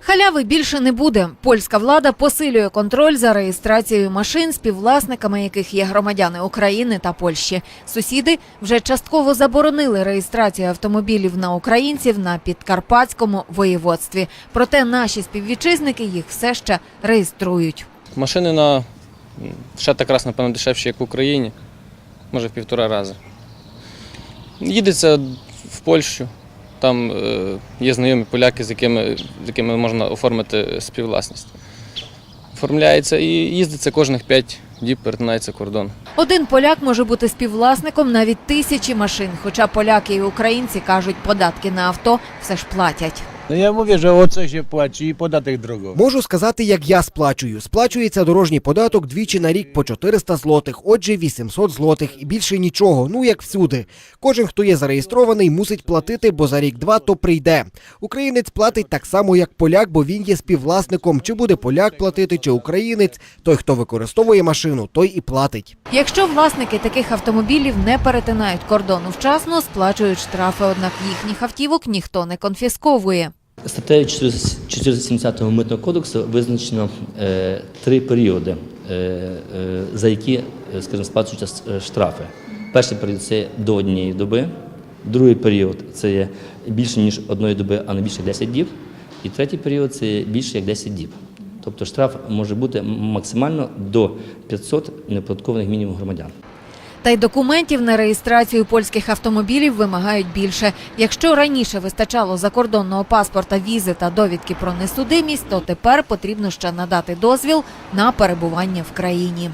Халяви більше не буде. Польська влада посилює контроль за реєстрацією машин, співвласниками яких є громадяни України та Польщі. Сусіди вже частково заборонили реєстрацію автомобілів на українців на підкарпатському воєводстві. Проте наші співвітчизники їх все ще реєструють. Машини на ще так раз, напевно, дешевші, як в Україні, може в півтора рази. Їдеться в Польщу, там е, є знайомі поляки, з якими, з якими можна оформити співвласність. Оформляється і їздиться кожних 5 діб, перетинається кордон. Один поляк може бути співвласником навіть тисячі машин, хоча поляки і українці кажуть, податки на авто все ж платять. No ja mówię, że o co się płaci i podatek drogowy. Можу сказати, як я сплачую. Сплачується дорожній податок двічі на рік по 400 злотих, отже 800 злотих і більше нічого, ну як всюди. Кожен, хто є зареєстрований, мусить платити, бо за рік-два то прийде. Українець платить так само, як поляк, бо він є співвласником. Чи буде поляк платити, чи українець. Той, хто використовує машину, той і платить. Якщо власники таких автомобілів не перетинають кордону вчасно, сплачують штрафи, однак їхніх автівок ніхто не конфісковує. Статтею 470 митного кодексу визначено е, три періоди, е, е, за які, е, скажімо, сплачуються е, штрафи. Перший період це до однієї доби, другий період це є більше ніж одної доби, а не більше 10 діб. І третій період це більше як 10 діб. Тобто штраф може бути максимально до 500 неоподаткованих мінімум громадян. Та й документів на реєстрацію польських автомобілів вимагають більше. Якщо раніше вистачало закордонного паспорта, візи та довідки про несудимість, то тепер потрібно ще надати дозвіл на перебування в країні.